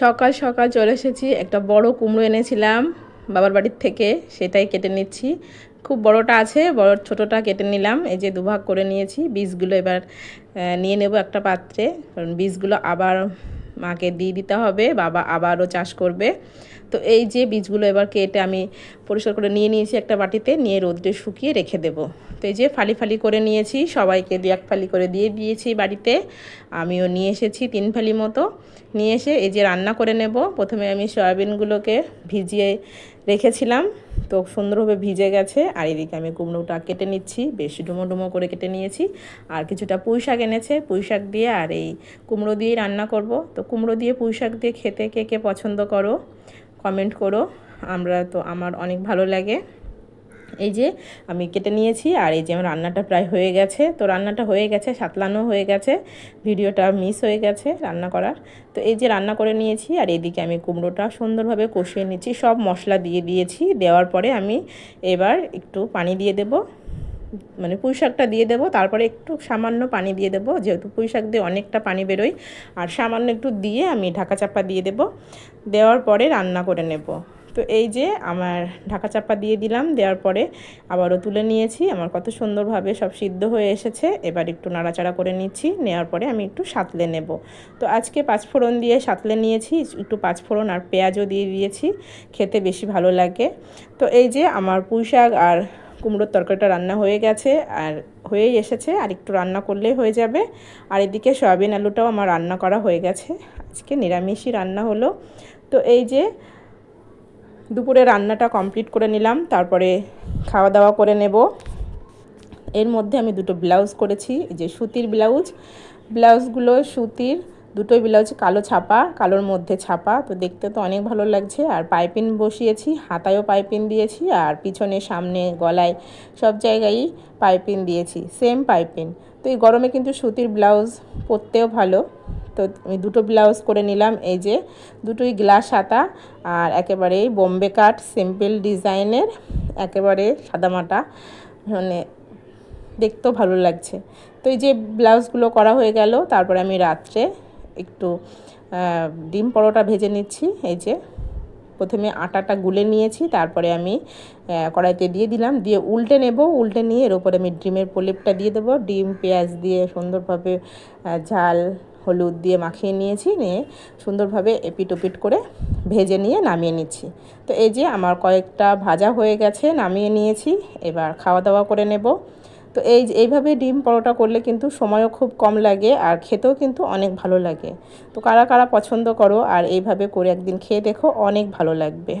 সকাল সকাল চলে এসেছি। একটা বড় কুমড়ো এনেছিলাম বাবার বাড়ির থেকে, সেটাই কেটে নিচ্ছি। খুব বড়টা আছে, বড় ছোটোটা কেটে নিলাম। এই যে দুভাগ করে নিয়েছি, বীজগুলো এবার নিয়ে নেব একটা পাত্রে। কারণ বীজগুলো আবার মাকে দিয়ে দিতে হবে, বাবা আবারও চাষ করবে। তো এই যে বীজগুলো এবার কেটে আমি পরিষ্কার করে নিয়ে নিয়েছি একটা বাটিতে, নিয়ে রোদ্রে শুকিয়ে রেখে দেব। তো এই যে ফালি ফালি করে নিয়েছি, সবাইকে দু এক ফালি করে দিয়ে দিয়েছি বাড়িতে। আমিও নিয়ে এসেছি তিন ফালি মতো। নিয়ে এসে এই যে রান্না করে নেব, প্রথমে আমি সয়াবিনগুলোকে ভিজিয়ে রেখেছিলাম, তো সুন্দরভাবে ভিজে গেছে। আর এদিকে আমি কুমড়োটা কেটে নিচ্ছি, বেশ ডুমো ডুমো করে কেটে নিয়েছি। আর কিছুটা পুঁই শাক এনেছে, পুঁই শাক দিয়ে আর এই কুমড়ো দিয়েই রান্না করব। তো কুমড়ো দিয়ে পুঁই শাক দিয়ে খেতে কে কে পছন্দ করো কমেন্ট করো। আমরা তো, আমার অনেক ভালো লাগে। এই যে আমি কেটে নিয়েছি আর এই যে আমার রান্নাটা প্রায় হয়ে গেছে। তো রান্নাটা হয়ে গেছে, সাতলানো হয়ে গেছে, ভিডিওটা মিস হয়ে গেছে রান্না করার। তো এই যে রান্না করে নিয়েছি আর এদিকে আমি কুমড়োটা সুন্দরভাবে কষিয়ে নিচ্ছি, সব মশলা দিয়ে দিয়েছি। দেওয়ার পরে আমি এবার একটু পানি দিয়ে দেবো মানে পুঁই শাকটা দিয়ে দেবো, তারপরে একটু সামান্য পানি দিয়ে দেবো, যেহেতু পুঁই শাক দিয়ে অনেকটা পানি বেরোয়। আর সামান্য একটু দিয়ে আমি ঢাকা চাপা দিয়ে দেবো, দেওয়ার পরে রান্না করে নেব। তো এই যে আমার ঢাকা চাপা দিয়ে দিলাম, দেওয়ার পরে আবারও তুলে নিয়েছি। আমার কত সুন্দরভাবে সব সিদ্ধ হয়ে এসেছে, এবার একটু নাড়াচাড়া করে নিচ্ছি, নেওয়ার পরে আমি একটু সাতলে নেব। তো আজকে পাঁচফোড়ন দিয়ে সাতলে নিয়েছি, একটু পাঁচফোড়ন আর পেঁয়াজও দিয়ে দিয়েছি, খেতে বেশি ভালো লাগে। তো এই যে আমার পুঁই শাক আর কুমড়োর তরকারিটা রান্না হয়ে গেছে, আর হয়েই এসেছে, আর একটু রান্না করলেই হয়ে যাবে। আর এদিকে সয়াবিন আলুটাও আমার রান্না করা হয়ে গেছে, আজকে নিরামিষই রান্না হলো। তো এই যে দুপুরে রান্নাটা কমপ্লিট করে নিলাম, তারপরে খাওয়া দাওয়া করে নেব। এর মধ্যে আমি দুটো ব্লাউজ করেছি যে সুতির ব্লাউজ। ব্লাউজগুলো সুতির, দুটোই ব্লাউজ কালো ছাপা, কালোর মধ্যে ছাপা, তো দেখতে তো অনেক ভালো লাগছে। আর পাইপিন বসিয়েছি, হাতায়ও পাইপিন দিয়েছি, আর পিছনে, সামনে, গলায় সব জায়গায় পাইপিন দিয়েছি, সেম পাইপিন তো এই গরমে কিন্তু সুতির ব্লাউজ পরতেও ভালো। তো আমি দুটো ব্লাউজ করে নিলাম, এই যে দুটোই গ্লাস হাতা আর একেবারেই বোম্বে কাট, সিম্পল ডিজাইনের, একেবারে সাদামাটা মানে দেখতেও ভালো লাগছে। তো এই যে ব্লাউজগুলো করা হয়ে গেল, তারপরে আমি রাত্রে একটু ডিম পরোটা ভেজে নিচ্ছি, এই যে প্রথমে আটাটা গুলে নিয়েছি, তারপরে আমি কড়াইতে দিয়ে দিলাম, দিয়ে উল্টে নেব, উল্টে নিয়ে এর উপরে আমি ডিমের প্রলেপটা দিয়ে দেবো, ডিম, পেঁয়াজ দিয়ে সুন্দরভাবে ঝাল হলুদ দিয়ে মাখিয়ে নিয়েছি, নিয়ে সুন্দরভাবে এপিট ওপিট করে ভেজে নিয়ে নামিয়ে নিচ্ছি। তো এই যে আমার কয়েকটা ভাজা হয়ে গেছে, নামিয়ে নিয়েছি, এবার খাওয়া দাওয়া করে নেব। তো এই এইভাবে ডিম পরোটা করলে কিন্তু সময়ও খুব কম লাগে আর খেতেও কিন্তু অনেক ভালো লাগে। তো কারা কারা পছন্দ করো আর এইভাবে করে একদিন খেয়ে দেখো, অনেক ভালো লাগবে।